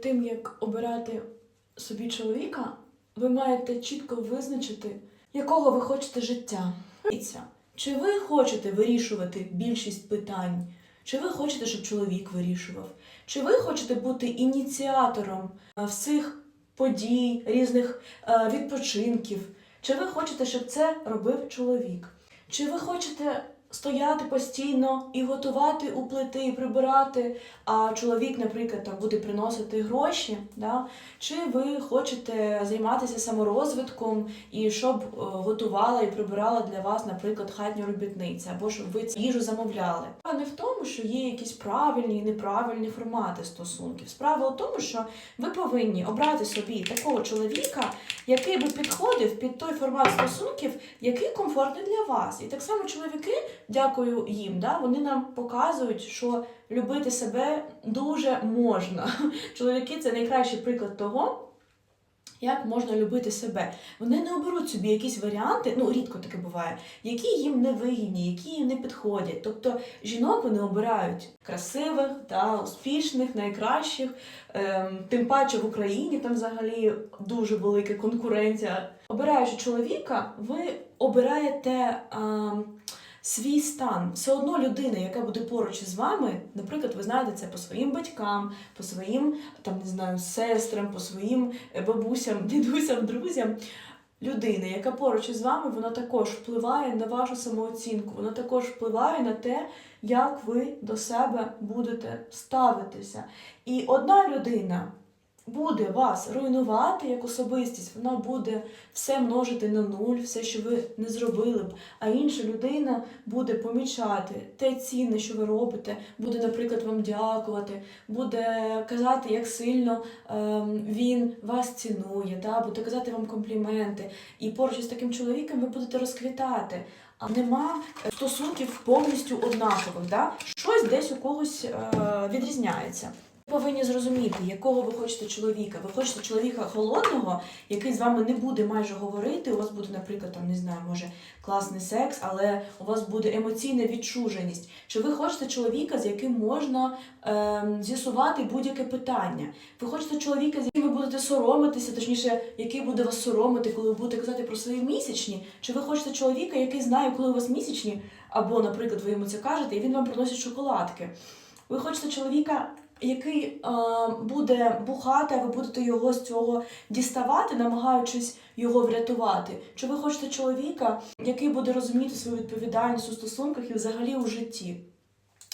тим, як обирати собі чоловіка, ви маєте чітко визначити, якого ви хочете життя. Чи ви хочете вирішувати більшість питань? Чи ви хочете, щоб чоловік вирішував? Чи ви хочете бути ініціатором е, всіх подій, різних е, відпочинків? Чи ви хочете, щоб це робив чоловік? Чи ви хочете стояти постійно і готувати у плити, і прибирати, а чоловік, наприклад, там буде приносити гроші? Да? Чи ви хочете займатися саморозвитком і щоб е, готувала і прибирала для вас, наприклад, хатня робітниця, або щоб ви їжу замовляли? А не в тому, що є якісь правильні і неправильні формати стосунків. Справа в тому, що ви повинні обрати собі такого чоловіка, який би підходив під той формат стосунків, який комфортний для вас. І так само чоловіки, дякую їм, да, вони нам показують, що любити себе дуже можна. Чоловіки це найкращий приклад того. Як можна любити себе? Вони не оберуть собі якісь варіанти, ну рідко таке буває, які їм не вигідні, які їм не підходять. Тобто жінок вони обирають красивих, та успішних, найкращих. Ем, тим паче в Україні там взагалі дуже велика конкуренція. Обираючи чоловіка, ви обираєте. ем, Свій стан, все одно людина, яка буде поруч із вами, наприклад, ви знаєте це по своїм батькам, по своїм там не знаю, сестрам, по своїм е, бабусям, дідусям, друзям. Людина, яка поруч із вами, вона також впливає на вашу самооцінку, вона також впливає на те, як ви до себе будете ставитися. І одна людина буде вас руйнувати як особистість, вона буде все множити на нуль, все, що ви не зробили б. А інша людина буде помічати те цінне, що ви робите, буде, наприклад, вам дякувати, буде казати, як сильно ем, він вас цінує, да? буде казати вам компліменти. І поруч із таким чоловіком ви будете розквітати. А нема е, стосунків повністю однакових. Да? Щось десь у когось е, відрізняється. Ви повинні зрозуміти, якого ви хочете чоловіка. Ви хочете чоловіка холодного, який з вами не буде майже говорити. У вас буде, наприклад, там не знаю, може класний секс, але у вас буде емоційна відчуженість. Чи ви хочете чоловіка, з яким можна ем, з'ясувати будь-яке питання? Ви хочете чоловіка, з яким ви будете соромитися, точніше, який буде вас соромити, коли ви будете казати про свої місячні? Чи ви хочете чоловіка, який знає, коли у вас місячні, або, наприклад, ви йому це кажете, і він вам приносить шоколадки? Ви хочете чоловіка, який е, буде бухати, а ви будете його з цього діставати, намагаючись його врятувати? Чи ви хочете чоловіка, який буде розуміти свою відповідальність у стосунках і взагалі у житті?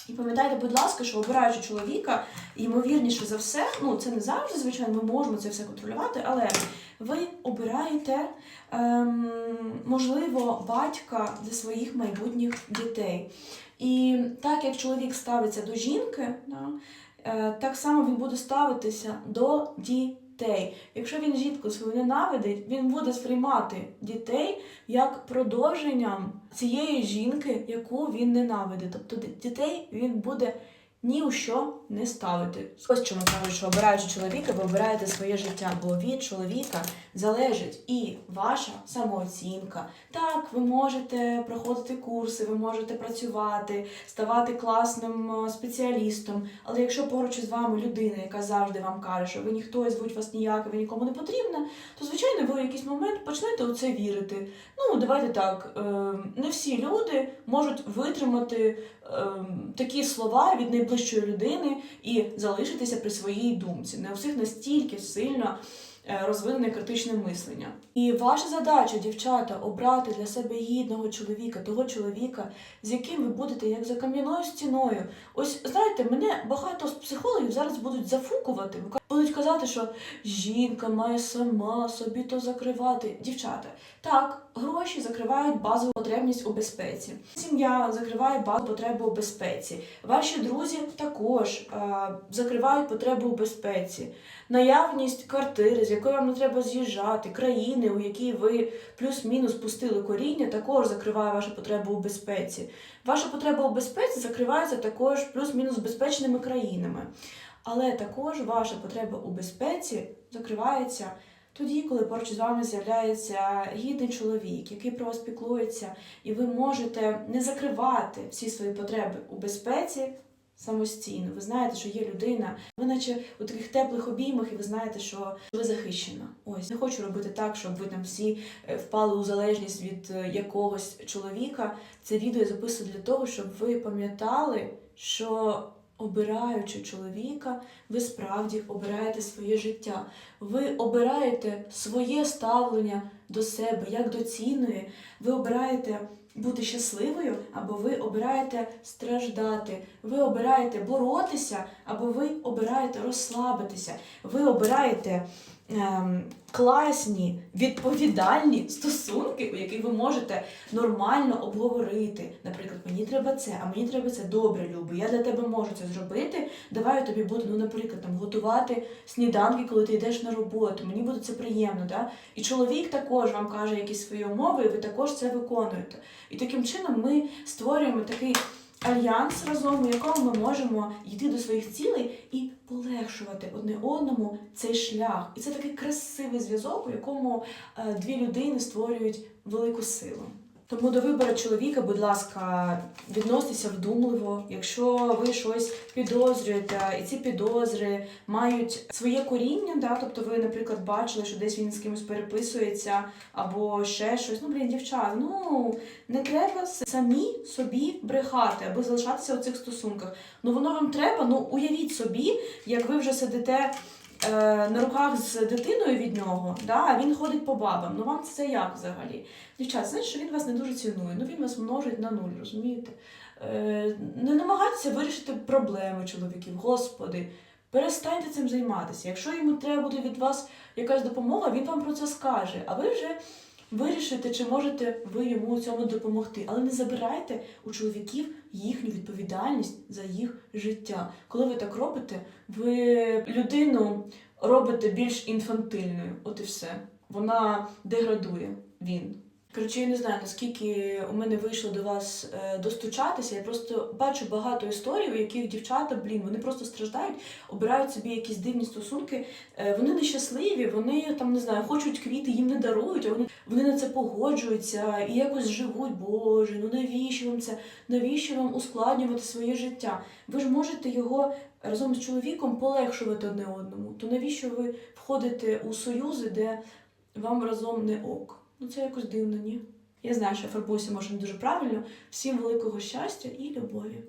І пам'ятайте, будь ласка, що обираючи чоловіка, ймовірніше за все, ну це не завжди, звичайно, ми можемо це все контролювати, але ви обираєте, ем, можливо, батька для своїх майбутніх дітей. І так як чоловік ставиться до жінки, да, так само він буде ставитися до дітей. Якщо він жінку свою ненавидить, він буде сприймати дітей як продовженням цієї жінки, яку він ненавидить. Тобто дітей він буде ні у що не ставити. Ось чому кажуть, що обираючи чоловіка, ви обираєте своє життя, бо від чоловіка залежить і ваша самооцінка. Так, ви можете проходити курси, ви можете працювати, ставати класним е, спеціалістом. Але якщо поруч із вами людина, яка завжди вам каже, що ви ніхто і звуть вас ніяк, ви нікому не потрібна, то звичайно ви в якийсь момент почнете у це вірити. Ну, давайте так, е, не всі люди можуть витримати е, такі слова від найближчої людини і залишитися при своїй думці. Не у всіх настільки сильно е, розвинене критичне мислення. І ваша задача, дівчата, обрати для себе гідного чоловіка, того чоловіка, з яким ви будете як за кам'яною стіною. Ось знаєте, мене багато з психологів зараз будуть зафукувати, будуть казати, що жінка має сама собі то закривати. Дівчата, так, гроші закривають базову потребність у безпеці. Сім'я закриває базову потребу у безпеці. Ваші друзі також е, закривають потребу у безпеці. Наявність квартири, з якої вам не треба з'їжджати, країни, у якій ви плюс-мінус пустили коріння, також закриває вашу потребу у безпеці. Ваша потреба у безпеці закривається також плюс-мінус безпечними країнами. Але також ваша потреба у безпеці закривається тоді, коли поруч з вами з'являється гідний чоловік, який про вас піклується, і ви можете не закривати всі свої потреби у безпеці самостійно. Ви знаєте, що є людина, ви наче у таких теплих обіймах, і ви знаєте, що ви захищена. Ось не хочу робити так, щоб ви там всі е, впали у залежність від е, якогось чоловіка. Це відео я записую для того, щоб ви пам'ятали, що обираючи чоловіка, ви справді обираєте своє життя. Ви обираєте своє ставлення до себе як до цінної. Ви обираєте бути щасливою, або ви обираєте страждати. Ви обираєте боротися, або ви обираєте розслабитися. Ви обираєте класні, відповідальні стосунки, у яких ви можете нормально обговорити. Наприклад, мені треба це, а мені треба це добре, Люби. Я для тебе можу це зробити. Давай я тобі буду, ну, наприклад, там готувати сніданки, коли ти йдеш на роботу. Мені буде це приємно. Да? І чоловік також вам каже якісь свої умови, і ви також це виконуєте. І таким чином ми створюємо такий альянс разом, у якому ми можемо йти до своїх цілей і полегшувати одне одному цей шлях. І це такий красивий зв'язок, у якому е, дві людини створюють велику силу. Тому до вибору чоловіка, будь ласка, відносьтеся вдумливо. Якщо ви щось підозрюєте, і ці підозри мають своє коріння, да, тобто ви, наприклад, бачили, що десь він з кимось переписується, або ще щось. Ну, блін, дівчата, ну не треба самі собі брехати, аби залишатися у цих стосунках. Ну воно вам треба. Ну уявіть собі, як ви вже сидите. Е, На руках з дитиною від нього, да, а він ходить по бабам. Ну вам це як взагалі? Дівчат, знаєш, що він вас не дуже цінує, ну він вас множить на нуль, розумієте? Е, не намагайтеся вирішити проблеми чоловіків, господи. Перестаньте цим займатися. Якщо йому треба буде від вас якась допомога, він вам про це скаже. А ви вже вирішите, чи можете ви йому у цьому допомогти. Але не забирайте у чоловіків їхню відповідальність за їх життя. Коли ви так робите, ви людину робите більш інфантильною. От і все. Вона деградує він. Коротше, я не знаю, наскільки у мене вийшло до вас е, достучатися. Я просто бачу багато історій, у яких дівчата, блін, вони просто страждають, обирають собі якісь дивні стосунки. Е, вони нещасливі, вони там не знаю, хочуть квіти, їм не дарують, а вони, вони на це погоджуються і якось живуть. Боже, ну навіщо вам це? Навіщо вам ускладнювати своє життя? Ви ж можете його разом з чоловіком полегшувати одне одному. То навіщо ви входите у союзи, де вам разом не ок? Ну це якось дивно, ні? Я знаю, що фарбуюся може не дуже правильно. Всім великого щастя і любові.